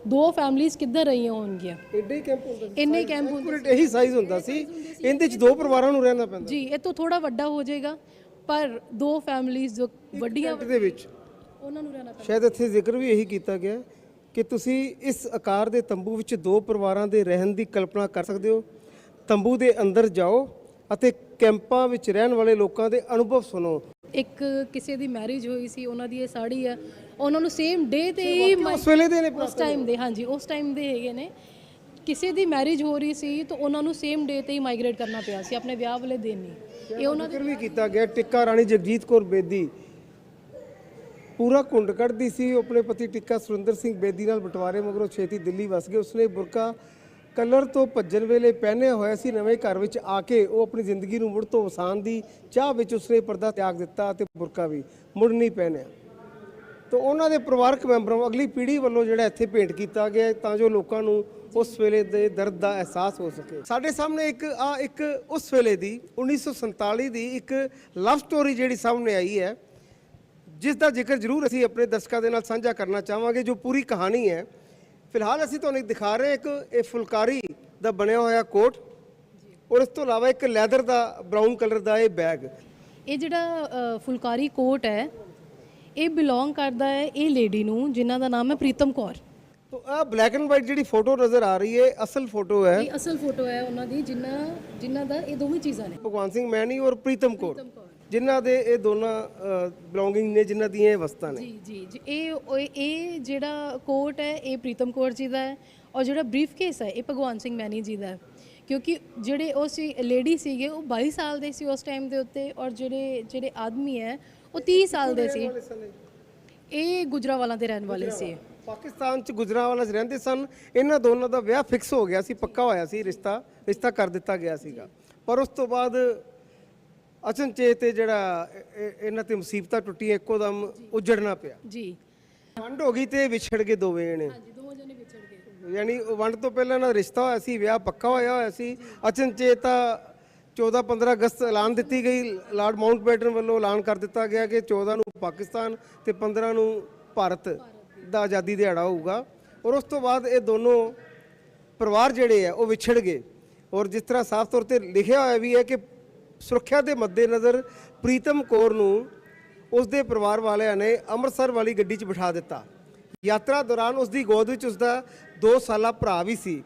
ਦੋ ਫੈਮਲੀਆਂ ਕਿੱਦਾਂ ਰਹੀਆਂ ਹੋਣਗੀਆਂ। ਐਡੇ ਹੀ ਕੈਂਪ ਹੁੰਦਾ ਸੀ। ਇੰਨੇ ਕੈਂਪ ਹੁੰਦੇ ਇਹੀ ਸਾਈਜ਼ ਹੁੰਦਾ ਸੀ। ਇਹਦੇ ਵਿੱਚ ਦੋ ਪਰਿਵਾਰਾਂ ਨੂੰ ਰਹਿਣਾ ਪੈਂਦਾ। ਜੀ ਇਹ ਤੋਂ ਥੋੜਾ ਵੱਡਾ ਹੋ ਜਾਏਗਾ ਪਰ ਦੋ ਫੈਮਲੀਆਂ ਜੋ ਵੱਡੀਆਂ ਦੇ ਵਿੱਚ। ਉਹਨਾਂ ਨੂੰ ਰਹਿਣਾ ਪੈਂਦਾ। ਸ਼ਾਇਦ ਇੱਥੇ ਜ਼ਿਕਰ ਵੀ ਇਹੀ ਕੀਤਾ ਗਿਆ ਕਿ ਤੁਸੀਂ ਇਸ ਆਕਾਰ ਦੇ ਤੰਬੂ ਵਿੱਚ ਦੋ ਪਰਿਵਾਰਾਂ ਦੇ ਰਹਿਣ ਦੀ ਕਲਪਨਾ ਕਰ ਸਕਦੇ ਹੋ। ਤੰਬੂ ਦੇ ਅੰਦਰ ਜਾਓ ਅਤੇ ਕੈਂਪਾਂ ਵਿੱਚ ਰਹਿਣ ਵਾਲੇ ਲੋਕਾਂ ਦੇ ਅਨੁਭਵ ਸੁਣੋ। ਇੱਕ ਕਿਸੇ ਦੀ ਮੈਰਿਜ ਹੋਈ ਸੀ ਉਹਨਾਂ ਦੀ ਇਹ ਸਾੜੀ ਆ। ਉਹਨਾਂ ਨੂੰ ਸੇਮ ਡੇ ਤੇ ਹੀ ਉਸ ਵੇਲੇ ਦੇ ਨੇ ਉਸ ਟਾਈਮ ਦੇ ਹਾਂਜੀ ਉਸ ਟਾਈਮ ਦੇ ਹੈਗੇ ਨੇ। ਕਿਸੇ ਦੀ ਮੈਰਿਜ ਹੋ ਰਹੀ ਸੀ ਤਾਂ ਉਹਨਾਂ ਨੂੰ ਸੇਮ ਡੇ ਤੇ ਹੀ ਮਾਈਗ੍ਰੇਟ ਕਰਨਾ ਪਿਆ ਸੀ ਆਪਣੇ ਵਿਆਹ ਵਾਲੇ ਦਿਨ ਹੀ। ਇਹ ਉਹਨਾਂ ਜ਼ਿਕਰ ਵੀ ਕੀਤਾ ਗਿਆ। ਟਿੱਕਾ ਰਾਣੀ ਜਗਜੀਤ ਕੌਰ ਬੇਦੀ ਪੂਰਾ ਕੁੰਡ ਕੱਢਦੀ ਸੀ, ਉਹ ਆਪਣੇ ਪਤੀ ਟਿੱਕਾ ਸੁਰਿੰਦਰ ਸਿੰਘ ਬੇਦੀ ਨਾਲ ਬਟਵਾਰੇ, ਮਗਰੋਂ ਛੇਤੀ ਦਿੱਲੀ ਵਸ ਗਏ। ਉਸਨੇ ਬੁਰਕਾ ਕਲਰ ਤੋਂ ਭੱਜਣ ਵੇਲੇ ਪਹਿਨਿਆ ਹੋਇਆ ਸੀ, ਨਵੇਂ ਘਰ ਵਿੱਚ ਆ ਕੇ ਉਹ ਆਪਣੀ ਜ਼ਿੰਦਗੀ ਨੂੰ ਮੁੜ ਤੋਂ ਵਸਾਉਣ ਦੀ ਚਾਹ ਵਿੱਚ ਉਸਨੇ ਪਰਦਾ ਤਿਆਗ ਦਿੱਤਾ ਅਤੇ ਬੁਰਕਾ ਵੀ ਮੁੜ ਨਹੀਂ ਪਹਿਨਿਆ। ਤਾਂ ਉਹਨਾਂ ਦੇ ਪਰਿਵਾਰਕ ਮੈਂਬਰਾਂ ਅਗਲੀ ਪੀੜ੍ਹੀ ਵੱਲੋਂ ਜਿਹੜਾ ਇੱਥੇ ਭੇਂਟ ਕੀਤਾ ਗਿਆ, ਤਾਂ ਜੋ ਲੋਕਾਂ ਨੂੰ ਉਸ ਵੇਲੇ ਦੇ ਦਰਦ ਦਾ ਅਹਿਸਾਸ ਹੋ ਸਕੇ। ਸਾਡੇ ਸਾਹਮਣੇ ਇੱਕ, ਆ ਇੱਕ ਉਸ ਵੇਲੇ ਦੀ 1947 ਦੀ ਇੱਕ ਲਵ ਸਟੋਰੀ ਜਿਹੜੀ ਸਾਹਮਣੇ ਆਈ ਹੈ। ਜਿਸ ਦਾ ਜ਼ਿਕਰ ਜ਼ਰੂਰ ਅਸੀਂ ਆਪਣੇ ਦਰਸ਼ਕਾਂ ਦੇ ਨਾਲ ਸਾਂਝਾ ਕਰਨਾ ਚਾਹਾਂਗੇ ਜੋ ਪੂਰੀ ਕਹਾਣੀ ਹੈ। ਫਿਲਹਾਲ ਅਸੀਂ ਤੁਹਾਨੂੰ ਦਿਖਾ ਰਹੇ ਇੱਕ ਇਹ ਫੁਲਕਾਰੀ ਦਾ ਬਣਿਆ ਹੋਇਆ ਕੋਟ ਔਰ ਇਸ ਤੋਂ ਇਲਾਵਾ ਇੱਕ ਲੈਦਰ ਦਾ ਬਰਾਊਨ ਕਲਰ ਦਾ ਇਹ ਬੈਗ। ਇਹ ਜਿਹੜਾ ਫੁਲਕਾਰੀ ਕੋਟ ਹੈ ਇਹ ਬਿਲੋਂਗ ਕਰਦਾ ਹੈ ਇਹ ਲੇਡੀ ਨੂੰ ਜਿਨ੍ਹਾਂ ਦਾ ਨਾਮ ਹੈ ਪ੍ਰੀਤਮ ਕੌਰ। ਤੋ ਆ ਬਲੈਕ ਐਂਡ ਵਾਈਟ ਜਿਹੜੀ ਫੋਟੋ ਨਜ਼ਰ ਆ ਰਹੀ ਹੈ ਅਸਲ ਫੋਟੋ ਹੈ। ਇਹ ਅਸਲ ਫੋਟੋ ਹੈ ਉਹਨਾਂ ਦੀ ਜਿਨ੍ਹਾਂ ਜਿਨ੍ਹਾਂ ਦਾ ਇਹ ਦੋਵੇਂ ਚੀਜ਼ਾਂ ਨੇ। ਭਗਵਾਨ ਸਿੰਘ ਮੈਨੀ ਔਰ ਪ੍ਰੀਤਮ ਕੌਰ। ਜਿਨ੍ਹਾਂ ਦੇ ਇਹ ਦੋਨਾਂ ਬਿਲੋਂਗਿੰਗ ਨੇ ਜਿਨ੍ਹਾਂ ਦੀਆਂ ਇਹ ਵਸਤਾਂ ਨੇ। ਜੀ ਜੀ ਜੀ। ਇਹ ਉਹ- ਇਹ ਜਿਹੜਾ ਕੋਟ ਹੈ ਇਹ ਪ੍ਰੀਤਮ ਕੌਰ ਜੀ ਦਾ ਹੈ ਔਰ ਜਿਹੜਾ ਬਰੀਫ ਕੇਸ ਹੈ ਇਹ ਭਗਵਾਨ ਸਿੰਘ ਮੈਨੀ ਜੀ ਦਾ ਹੈ। ਕਿਉਂਕਿ ਜਿਹੜੇ ਉਹ ਸੀ ਲੇਡੀ ਸੀਗੇ ਉਹ 22 ਸਾਲ ਦੇ ਸੀ ਉਸ ਟਾਈਮ ਦੇ ਉੱਤੇ ਔਰ ਜਿਹੜੇ ਜਿਹੜੇ ਆਦਮੀ ਹੈ ਉਹ 30 ਸਾਲ ਦੇ ਸੀ। ਇਹ? ਗੁਜਰਾਵਾਲਾਂ ਦੇ ਰਹਿਣ ਵਾਲੇ ਸੀ। ਪਾਕਿਸਤਾਨ ਚ ਗੁਜਰਾਂਵਾਲਾ 'ਚ ਰਹਿੰਦੇ ਸਨ। ਇਹਨਾਂ ਦੋਨਾਂ ਦਾ ਵਿਆਹ ਫਿਕਸ ਹੋ ਗਿਆ ਸੀ ਪੱਕਾ ਹੋਇਆ ਸੀ ਰਿਸ਼ਤਾ ਰਿਸ਼ਤਾ ਕਰ ਦਿੱਤਾ ਗਿਆ ਸੀਗਾ। ਪਰ ਉਸ ਤੋਂ ਬਾਅਦ ਅਚਨਚੇਤ ਤੇ ਜਿਹੜਾ ਇਹ- ਇਹ- ਇਹਨਾਂ ਤੇ ਮੁਸੀਬਤਾਂ ਟੁੱਟੀਆਂ ਇੱਕੋ ਦਮ ਉਜੜਨਾ ਪਿਆ। ਜੀ। ਵੰਡ ਹੋ ਗਈ ਤੇ ਵਿਛੜ ਗਏ ਦੋਵੇਂ ਜਣੇ। ਹਾਂਜੀ ਦੋਵਾਂ ਜਣੇ ਵਿਛੜ ਗਏ। ਯਾਨੀ ਉਹ ਵੰਡ ਤੋਂ ਪਹਿਲਾਂ ਇਹਨਾਂ ਦਾ ਰਿਸ਼ਤਾ ਹੋਇਆ ਸੀ ਵਿਆਹ ਪੱਕਾ ਹੋਇਆ ਹੋਇਆ ਸੀ। ਅਚਨਚੇਤ ਤਾਂ 14 15 ਅਗਸਤ ਐਲਾਨ ਦਿੱਤੀ ਗਈ। ਲਾਰਡ ਮਾਊਂਟਬੈਟਨ ਵੱਲੋਂ ਐਲਾਨ ਕਰ ਦਿੱਤਾ ਗਿਆ ਕਿ 14 ਨੂੰ ਪਾਕਿਸਤਾਨ ਤੇ 15 ਨੂੰ ਭਾਰਤ ਦਾ ਆਜ਼ਾਦੀ ਦਿਹਾੜਾ ਹੋਊਗਾ। ਔਰ ਉਸ ਤੋਂ ਬਾਅਦ ਇਹ ਦੋਨੋਂ ਪਰਿਵਾਰ ਜਿਹੜੇ ਆ ਉਹ ਵਿਛੜ ਗਏ। ਔਰ ਜਿਸ ਤਰ੍ਹਾਂ ਸਾਫ਼ ਤੌਰ ਤੇ ਲਿਖਿਆ ਹੋਇਆ ਵੀ ਹੈ ਕਿ ਸੁਰੱਖਿਆ ਦੇ ਮੱਦੇਨਜ਼ਰ ਪ੍ਰੀਤਮ ਕੌਰ ਨੂੰ ਉਸ ਦੇ ਪਰਿਵਾਰ ਵਾਲਿਆਂ ਨੇ ਅੰਮ੍ਰਿਤਸਰ ਵਾਲੀ ਗੱਡੀ 'ਚ ਬਿਠਾ ਦਿੱਤਾ। ਯਾਤਰਾ ਦੌਰਾਨ ਉਸ ਦੀ ਗੋਦ ਵਿੱਚ ਉਸ ਦਾ 2 ਸਾਲਾ ਭਰਾ ਵੀ ਸੀ।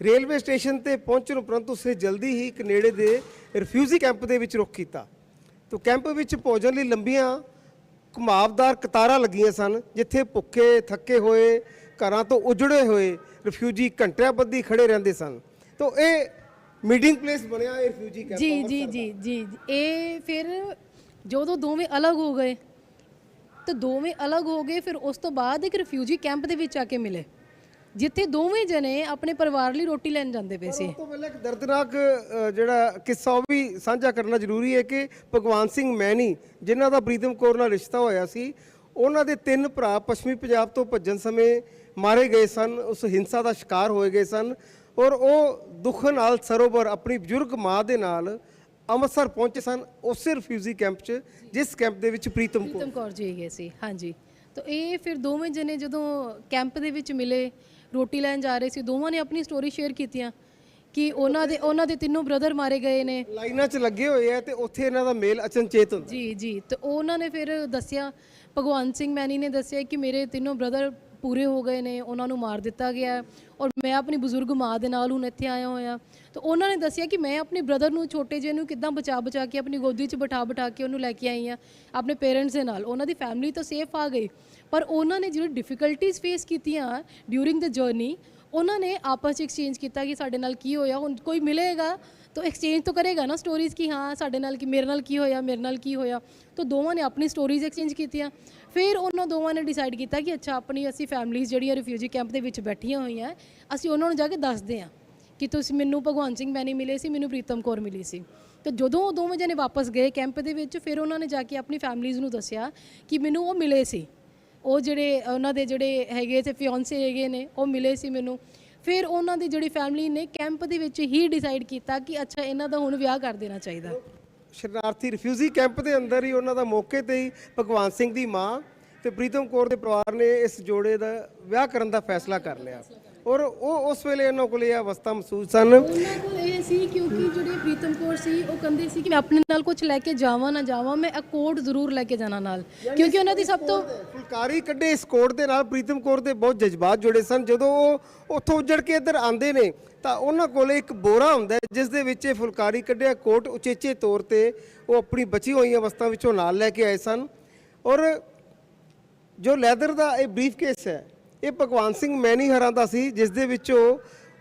ਰੇਲਵੇ ਸਟੇਸ਼ਨ ਤੇ ਪਹੁੰਚਣ ਉਪਰੰਤ ਉਸਨੇ ਜਲਦੀ ਹੀ ਇੱਕ ਨੇੜੇ ਦੇ ਰਿਫਿਊਜੀ ਕੈਂਪ ਦੇ ਵਿੱਚ ਰੁਕ ਕੀਤਾ। ਤੋ ਕੈਂਪ ਵਿੱਚ ਭੋਜਨ ਲਈ ਲੰਬੀਆਂ ਘੁਮਾਵਦਾਰ ਕਤਾਰਾਂ ਲੱਗੀਆਂ ਸਨ, ਜਿੱਥੇ ਭੁੱਖੇ, ਥੱਕੇ ਹੋਏ ਘਰਾਂ ਤੋਂ ਉਜੜੇ ਹੋਏ ਰਿਫਿਊਜੀ ਘੰਟਿਆਂ ਬੱਧੀ ਖੜੇ ਰਹਿੰਦੇ ਸਨ। ਤੋ ਇਹ ਮੀਟਿੰਗ ਪਲੇਸ ਬਣਿਆ ਇਹ ਰਿਫਿਊਜੀ ਕੈਂਪ ਜੀ ਜੀ ਜੀ ਜੀ ਜੀ। ਇਹ ਫਿਰ ਜਦੋਂ ਦੋਵੇਂ ਅਲੱਗ ਹੋ ਗਏ ਤੇ ਦੋਵੇਂ ਅਲੱਗ ਹੋ ਗਏ ਫਿਰ ਉਸ ਤੋਂ ਬਾਅਦ ਇੱਕ ਰਿਫਿਊਜੀ ਕੈਂਪ ਦੇ ਵਿੱਚ ਆ ਕੇ ਮਿਲੇ ਜਿੱਥੇ ਦੋਵੇਂ ਜਣੇ ਆਪਣੇ ਪਰਿਵਾਰ ਲਈ ਰੋਟੀ ਲੈਣ ਜਾਂਦੇ ਪਏ ਸੀ ਉਸ ਤੋਂ ਪਹਿਲਾਂ ਇੱਕ ਦਰਦਨਾਕ ਅ, ਜਿਹੜਾ ਕਿੱਸਾ ਉਹ ਵੀ ਸਾਂਝਾ ਕਰਨਾ ਜ਼ਰੂਰੀ ਹੈ ਕਿ ਭਗਵਾਨ ਸਿੰਘ ਮੈਨੀ ਜਿਨ੍ਹਾਂ ਦਾ ਪ੍ਰੀਤਮ ਕੌਰ ਨਾਲ ਰਿਸ਼ਤਾ ਹੋਇਆ ਸੀ ਉਹਨਾਂ ਦੇ ਤਿੰਨ ਭਰਾ ਪੱਛਮੀ ਪੰਜਾਬ ਤੋਂ ਭੱਜਣ ਸਮੇਂ ਮਾਰੇ ਗਏ ਸਨ ਉਸ ਹਿੰਸਾ ਦਾ ਸ਼ਿਕਾਰ ਹੋਏ ਗਏ ਸਨ ਔਰ ਉਹ ਦੁੱਖ ਨਾਲ ਸਰੋਵਰ ਆਪਣੀ ਬਜ਼ੁਰਗ ਮਾਂ ਦੇ ਨਾਲ ਅੰਮ੍ਰਿਤਸਰ ਪਹੁੰਚੇ ਸਨ ਉਸੇ ਰਿਫਿਊਜੀ ਕੈਂਪ 'ਚ ਜਿਸ ਕੈਂਪ ਦੇ ਵਿੱਚ ਪ੍ਰੀਤਮ ਕੌਰ। ਪ੍ਰੀਤਮ ਕੌਰ ਜੀ ਗਏ ਸੀ ਹਾਂਜੀ। ਤਾਂ ਇਹ ਫਿਰ ਦੋਵੇਂ ਜਣੇ ਜਦੋਂ ਕੈਂਪ ਦੇ ਵਿੱਚ ਮਿਲੇ ਰੋਟੀ ਲੈਣ ਜਾ ਰਹੇ ਸੀ ਦੋਵਾਂ ਨੇ ਆਪਣੀ ਸਟੋਰੀ ਸ਼ੇਅਰ ਕੀਤੀਆਂ ਕਿ ਉਹਨਾਂ ਦੇ ਉਹਨਾਂ ਦੇ ਤਿੰਨੋਂ ਬ੍ਰਦਰ ਮਾਰੇ ਗਏ ਨੇ। ਲਾਈਨਾਂ 'ਚ ਲੱਗੇ ਹੋਏ ਆ ਤੇ ਉੱਥੇ ਇਹਨਾਂ ਦਾ ਮੇਲ ਅਚਨਚੇਤ ਹੁੰਦਾ। ਜੀ ਜੀ। ਤੇ ਉਹਨਾਂ ਨੇ ਫਿਰ ਦੱਸਿਆ ਭਗਵੰਤ ਸਿੰਘ ਮੈਨੀ ਨੇ ਦੱਸਿਆ ਕਿ ਮੇਰੇ ਤਿੰਨੋਂ ਬ੍ਰਦਰ ਪੂਰੇ ਹੋ ਗਏ ਨੇ, ਉਹਨਾਂ ਨੂੰ ਮਾਰ ਦਿੱਤਾ ਗਿਆ ਔਰ ਮੈਂ ਆਪਣੀ ਬਜ਼ੁਰਗ ਮਾਂ ਦੇ ਨਾਲ ਹੁਣ ਇੱਥੇ ਆਇਆ ਹੋਇਆ। ਤਾਂ ਉਹਨਾਂ ਨੇ ਦੱਸਿਆ ਕਿ ਮੈਂ ਆਪਣੇ ਬ੍ਰਦਰ ਨੂੰ, ਛੋਟੇ ਜਿਹੇ ਨੂੰ ਕਿੱਦਾਂ ਬਚਾ ਬਚਾ ਕੇ ਆਪਣੀ ਗੋਦੀ 'ਚ ਬਿਠਾ ਬਿਠਾ ਕੇ ਉਹਨੂੰ ਲੈ ਕੇ ਆਈ ਆ ਆਪਣੇ ਪੇਰੈਂਟਸ ਦੇ ਨਾਲ। ਉਹਨਾਂ ਦੀ ਫੈਮਿਲੀ ਤਾਂ ਸੇਫ ਆ ਗਈ, ਪਰ ਉਹਨਾਂ ਨੇ ਜਿਹੜੀ ਡਿਫਿਕਲਟੀਜ਼ ਫੇਸ ਕੀਤੀਆਂ ਡਿਊਰਿੰਗ ਦ ਜਰਨੀ ਉਹਨਾਂ ਨੇ ਆਪਸ 'ਚ ਐਕਸਚੇਂਜ ਕੀਤਾ ਕਿ ਸਾਡੇ ਨਾਲ ਕੀ ਹੋਇਆ, ਹੁਣ ਕੋਈ ਮਿਲੇਗਾ ਤਾਂ ਐਕਸਚੇਂਜ ਤਾਂ ਕਰੇਗਾ ਨਾ ਸਟੋਰੀਜ਼ ਕਿ ਹਾਂ ਸਾਡੇ ਨਾਲ ਕੀ, ਮੇਰੇ ਨਾਲ ਕੀ ਹੋਇਆ, ਮੇਰੇ ਨਾਲ ਕੀ ਹੋਇਆ। ਤਾਂ ਦੋਵਾਂ ਨੇ ਆਪਣੀ ਸਟੋਰੀਜ਼ ਐਕਸਚੇਂਜ ਕੀਤੀਆਂ। ਫਿਰ ਉਹਨਾਂ ਦੋਵਾਂ ਨੇ ਡਿਸਾਈਡ ਕੀਤਾ ਕਿ ਅੱਛਾ, ਆਪਣੀ ਅਸੀਂ ਫੈਮਲੀਜ਼ ਜਿਹੜੀਆਂ ਰਿਫਿਊਜੀ ਕੈਂਪ ਦੇ ਵਿੱਚ ਬੈਠੀਆਂ ਹੋਈਆਂ, ਅਸੀਂ ਉਹਨਾਂ ਨੂੰ ਜਾ ਕੇ ਦੱਸਦੇ ਹਾਂ ਕਿ ਤੁਸੀਂ ਮੈਨੂੰ ਭਗਵਾਨ ਸਿੰਘ ਮੈਨੀ ਮਿਲੇ ਸੀ, ਮੈਨੂੰ ਪ੍ਰੀਤਮ ਕੌਰ ਮਿਲੀ ਸੀ। ਤੇ ਜਦੋਂ ਉਹ ਦੋਵੇਂ ਜਣੇ ਵਾਪਸ ਗਏ ਕੈਂਪ ਦੇ ਵਿੱਚ, ਫਿਰ ਉਹਨਾਂ ਨੇ ਜਾ ਕੇ ਆਪਣੀ ਫੈਮਲੀਜ਼ ਨੂੰ ਦੱਸਿਆ ਕਿ ਮੈਨੂੰ ਉਹ ਮਿਲੇ ਸੀ। ਉਹ ਜਿਹੜੇ, ਉਹਨਾਂ ਦੇ ਜਿਹੜੇ ਹੈਗੇ ਤੇ ਫਿਓਂਸੇ ਹੈਗੇ ਨੇ, ਉਹ ਮਿਲੇ ਸੀ ਮੈਨੂੰ। ਫਿਰ ਉਹਨਾਂ ਦੀ ਜਿਹੜੀ ਫੈਮਿਲੀ ਨੇ ਕੈਂਪ ਦੇ ਵਿੱਚ ਹੀ ਡਿਸਾਈਡ ਕੀਤਾ ਕਿ ਅੱਛਾ, ਇਹਨਾਂ ਦਾ ਹੁਣ ਵਿਆਹ ਕਰ ਦੇਣਾ ਚਾਹੀਦਾ। ਸ਼ਰਨਾਰਥੀ ਰਿਫਿਊਜੀ ਕੈਂਪ ਦੇ ਅੰਦਰ ਹੀ ਉਹਨਾਂ ਦਾ ਮੌਕੇ ਤੇ ਹੀ ਭਗਵਾਨ ਸਿੰਘ ਦੀ ਮਾਂ ਤੇ ਪ੍ਰੀਤਮ ਕੌਰ ਦੇ ਪਰਿਵਾਰ ਨੇ ਇਸ ਜੋੜੇ ਦਾ ਵਿਆਹ ਕਰਨ ਦਾ ਫੈਸਲਾ ਕਰ ਲਿਆ। ਔਰ ਉਹ ਉਸ ਵੇਲੇ ਇਹਨਾਂ ਕੋਲ ਇਹ ਅਵਸਥਾ ਮਹਿਸੂਸ ਸਨ। ਉਹਨਾਂ ਕੋਲ ਇਹ ਸੀ ਕਿਉਂਕਿ ਜਿਹੜੇ ਪ੍ਰੀਤਮ ਕੌਰ ਸੀ ਉਹ ਕਹਿੰਦੇ ਸੀ ਕਿ ਮੈਂ ਆਪਣੇ ਨਾਲ ਕੁਝ ਲੈ ਕੇ ਜਾਵਾਂ ਨਾ ਜਾਵਾਂ ਮੈਂ ਇਹ ਕੋਟ ਜ਼ਰੂਰ ਲੈ ਕੇ ਜਾਣਾ ਨਾਲ। ਕਿਉਂਕਿ ਉਹਨਾਂ ਦੀ ਸਭ ਤੋਂ ਫੁਲਕਾਰੀ ਕੱਢੇ ਇਸ ਕੋਟ ਦੇ ਨਾਲ ਪ੍ਰੀਤਮ ਕੌਰ ਦੇ ਬਹੁਤ ਜਜ਼ਬਾਤ ਜੁੜੇ ਸਨ। ਜਦੋਂ ਉਹ ਉੱਥੋਂ ਉੱਜੜ ਕੇ ਇੱਧਰ ਆਉਂਦੇ ਨੇ ਤਾਂ ਉਹਨਾਂ ਕੋਲ ਇੱਕ ਬੋਰਾ ਹੁੰਦਾ ਜਿਸ ਦੇ ਵਿੱਚ ਇਹ ਫੁਲਕਾਰੀ ਕੱਢਿਆ, ਕੋਟ ਉਚੇਚੇ ਤੌਰ ਤੇ ਉਹ ਆਪਣੀ ਬਚੀ ਹੋਈ ਅਵਸਥਾ ਵਿੱਚੋਂ ਨਾਲ ਲੈ ਕੇ ਆਏ ਸਨ। ਔਰ ਜੋ ਲੈਦਰ ਦਾ ਇਹ ਬਰੀਫ ਕੇਸ ਹੈ, ਇਹ ਭਗਵਾਨ ਸਿੰਘ ਮੈਨੀ ਹਰਾਂ ਦਾ ਸੀ, ਜਿਸ ਦੇ ਵਿੱਚੋਂ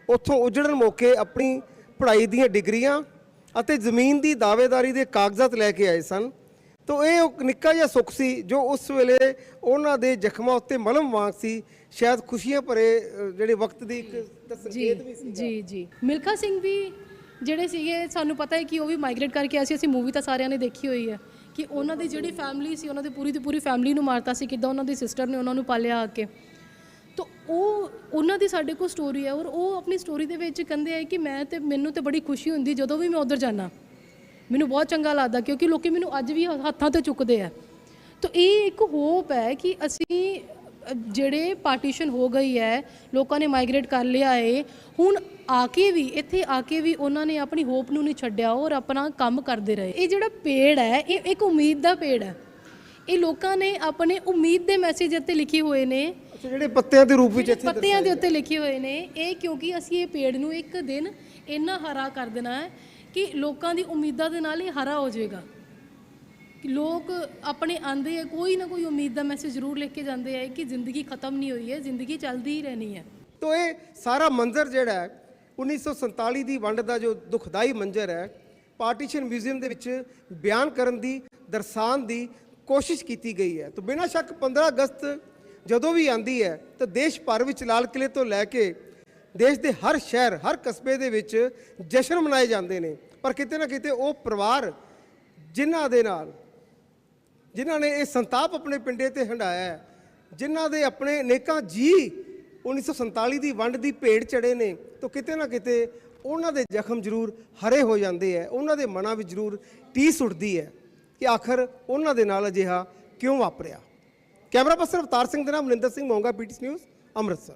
ਉੱਥੋਂ ਉਜੜਨ ਮੌਕੇ ਆਪਣੀ ਪੜ੍ਹਾਈ ਦੀਆਂ ਡਿਗਰੀਆਂ ਅਤੇ ਜ਼ਮੀਨ ਦੀ ਦਾਅਵੇਦਾਰੀ ਦੇ ਕਾਗਜ਼ਾਤ ਲੈ ਕੇ ਆਏ ਸਨ। ਤੋ ਇਹ ਉਹ ਨਿੱਕਾ ਜਿਹਾ ਸੁੱਖ ਸੀ, ਜੋ ਉਸ ਵੇਲੇ ਉਹਨਾਂ ਦੇ ਜ਼ਖਮਾਂ ਉੱਤੇ ਮਲਮ ਵਾਂਗ ਸੀ ਸ਼ਾਇਦ ਖੁਸ਼ੀਆਂ ਭਰੇ ਅ, ਜਿਹੜੇ ਵਕਤ ਦੀ ਇੱਕ ਤਾਂ ਸੰਕੇਤ ਵੀ ਸੀ ਜੀ ਜੀ। ਮਿਲਖਾ ਸਿੰਘ ਵੀ ਜਿਹੜੇ ਸੀਗੇ ਸਾਨੂੰ ਪਤਾ ਹੈ ਕਿ ਉਹ ਵੀ ਮਾਈਗ੍ਰੇਟ ਕਰਕੇ ਆਏ ਸੀ। ਅਸੀਂ ਮੂਵੀ ਤਾਂ ਸਾਰਿਆਂ ਨੇ ਦੇਖੀ ਹੋਈ ਹੈ ਕਿ ਉਹਨਾਂ ਦੀ ਜਿਹੜੀ ਫੈਮਿਲੀ ਸੀ ਉਹਨਾਂ ਦੀ ਪੂਰੀ ਦੀ ਪੂਰੀ ਫੈਮਿਲੀ ਨੂੰ ਮਾਰਤਾ ਸੀ ਕਿੱਦਾਂ ਉਹਨਾਂ ਦੀ ਸਿਸਟਰ ਨੇ ਉਹਨਾਂ ਨੂੰ ਪਾਲਿਆ ਆ ਕੇ। ਤਾਂ ਉਹ ਉਹਨਾਂ ਦੀ ਸਾਡੇ ਕੋਲ ਸਟੋਰੀ ਹੈ ਔਰ ਉਹ ਆਪਣੀ ਸਟੋਰੀ ਦੇ ਵਿੱਚ ਕਹਿੰਦੇ ਆ ਕਿ ਮੈਂ ਤੇ ਮੈਨੂੰ ਤੇ ਬੜੀ ਖੁਸ਼ੀ ਹੁੰਦੀ ਜਦੋਂ ਵੀ ਮੈਂ ਉਧਰ ਜਾਣਾ ਮੈਨੂੰ ਬਹੁਤ ਚੰਗਾ ਲੱਗਦਾ ਕਿਉਂਕਿ ਲੋਕੀ ਮੈਨੂੰ ਅੱਜ ਵੀ ਹੱਥਾਂ ਤੇ ਚੁੱਕਦੇ ਆ। ਤਾਂ ਇਹ ਇੱਕ ਹੋਪ ਹੈ ਕਿ ਅਸੀਂ ਜਿਹੜੇ ਪਾਰਟੀਸ਼ਨ ਹੋ ਗਈ ਹੈ ਲੋਕਾਂ ਨੇ ਮਾਈਗ੍ਰੇਟ ਕਰ ਲਿਆ ਏ ਹੁਣ ਆ ਕੇ ਵੀ ਇੱਥੇ ਆ ਕੇ ਵੀ ਉਹਨਾਂ ਨੇ ਆਪਣੀ ਹੋਪ ਨੂੰ ਨਹੀਂ ਛੱਡਿਆ ਔਰ ਆਪਣਾ ਕੰਮ ਕਰਦੇ ਰਹੇ। ਇਹ ਜਿਹੜਾ ਪੇੜ ਹੈ ਇਹ ਇੱਕ ਉਮੀਦ ਦਾ ਪੇੜ ਹੈ। ਇਹ ਲੋਕਾਂ ਨੇ ਆਪਣੇ ਉਮੀਦ ਦੇ ਮੈਸੇਜ ਇੱਥੇ ਲਿਖੇ ਹੋਏ ਨੇ। ਅੱਛਾ ਜਿਹੜੇ ਪੱਤਿਆਂ ਦੇ ਰੂਪ ਵਿੱਚ ਇੱਥੇ ਪੱਤਿਆਂ ਦੇ ਉੱਤੇ ਲਿਖੇ ਹੋਏ ਨੇ ਇਹ ਕਿਉਂਕਿ ਅਸੀਂ ਇਹ ਪੇੜ ਨੂੰ ਇੱਕ ਦਿਨ ਇੰਨਾ ਹਰਾ ਕਰ ਦੇਣਾ ਹੈ ਕਿ ਲੋਕਾਂ ਦੀ ਉਮੀਦਾਂ ਦੇ ਨਾਲ ਇਹ ਹਰਾ ਹੋ ਜਾਏਗਾ ਲੋਕ ਆਪਣੇ ਆਂਦੇ ਆ, ਕੋਈ ਨਾ ਕੋਈ ਉਮੀਦ ਦਾ ਮੈਸੇਜ ਜ਼ਰੂਰ ਲਿਖ ਕੇ ਜਾਂਦੇ ਆ ਕਿ ਜ਼ਿੰਦਗੀ ਖਤਮ ਨਹੀਂ ਹੋਈ ਹੈ, ਜ਼ਿੰਦਗੀ ਚੱਲਦੀ ਹੀ ਰਹਿਣੀ ਹੈ। ਤੋ ਇਹ ਸਾਰਾ ਮੰਜ਼ਰ ਜਿਹੜਾ ਹੈ 1947 ਦੀ ਵੰਡ ਦਾ ਜੋ ਦੁਖਦਾਈ ਮੰਜ਼ਰ ਹੈ, ਪਾਰਟੀਸ਼ਨ ਮਿਊਜ਼ੀਅਮ ਦੇ ਵਿੱਚ ਬਿਆਨ ਕਰਨ ਦੀ, ਦਰਸਾਉਣ ਦੀ ਕੋਸ਼ਿਸ਼ ਕੀਤੀ ਗਈ ਹੈ। ਤਾਂ ਬਿਨਾਂ ਸ਼ੱਕ 15 ਅਗਸਤ ਜਦੋਂ ਵੀ ਆਂਦੀ ਹੈ, ਤਾਂ ਦੇਸ਼ ਭਰ ਵਿੱਚ ਲਾਲ ਕਿਲੇ ਤੋਂ ਲੈ ਕੇ ਦੇਸ਼ ਦੇ ਹਰ ਸ਼ਹਿਰ, ਹਰ ਕਸਬੇ ਦੇ ਵਿੱਚ ਜਸ਼ਨ ਮਨਾਏ ਜਾਂਦੇ ਨੇ। ਪਰ ਕਿਤੇ ਨਾ ਕਿਤੇ ਉਹ ਪਰਿਵਾਰ ਜਿਨ੍ਹਾਂ ਦੇ ਨਾਲ ਜਿਨ੍ਹਾਂ ਨੇ ਇਹ ਸੰਤਾਪ ਆਪਣੇ ਪਿੰਡੇ ਤੇ ਹੰਡਾਇਆ ਹੈ, ਜਿਨ੍ਹਾਂ ਦੇ ਆਪਣੇ ਨੇਕਾਂ ਜੀ 1947 ਦੀ ਵੰਡ ਦੀ ਭੇਡ ਚੜੇ ਨੇ, ਤਾਂ ਕਿਤੇ ਨਾ ਕਿਤੇ ਉਹਨਾਂ ਦੇ ਜ਼ਖਮ ਜ਼ਰੂਰ ਹਰੇ ਹੋ ਜਾਂਦੇ ਹੈ, ਉਹਨਾਂ ਦੇ ਮਨਾਂ ਵਿੱਚ ਜ਼ਰੂਰ ਟੀਸ ਉੱਠਦੀ ਹੈ ਕਿ ਆਖਰ ਉਹਨਾਂ ਦੇ ਨਾਲ ਅਜਿਹਾ ਕਿਉਂ ਵਾਪਰਿਆ। ਕੈਮਰਾ ਪਰਸਨ ਅਵਤਾਰ ਸਿੰਘ ਦੇ ਨਾਮ, ਮਨਿੰਦਰ ਸਿੰਘ ਮੋਂਗਾ ਪੀਟੀਸ ਨਿਊਜ਼ ਅੰਮ੍ਰਿਤਸਰ।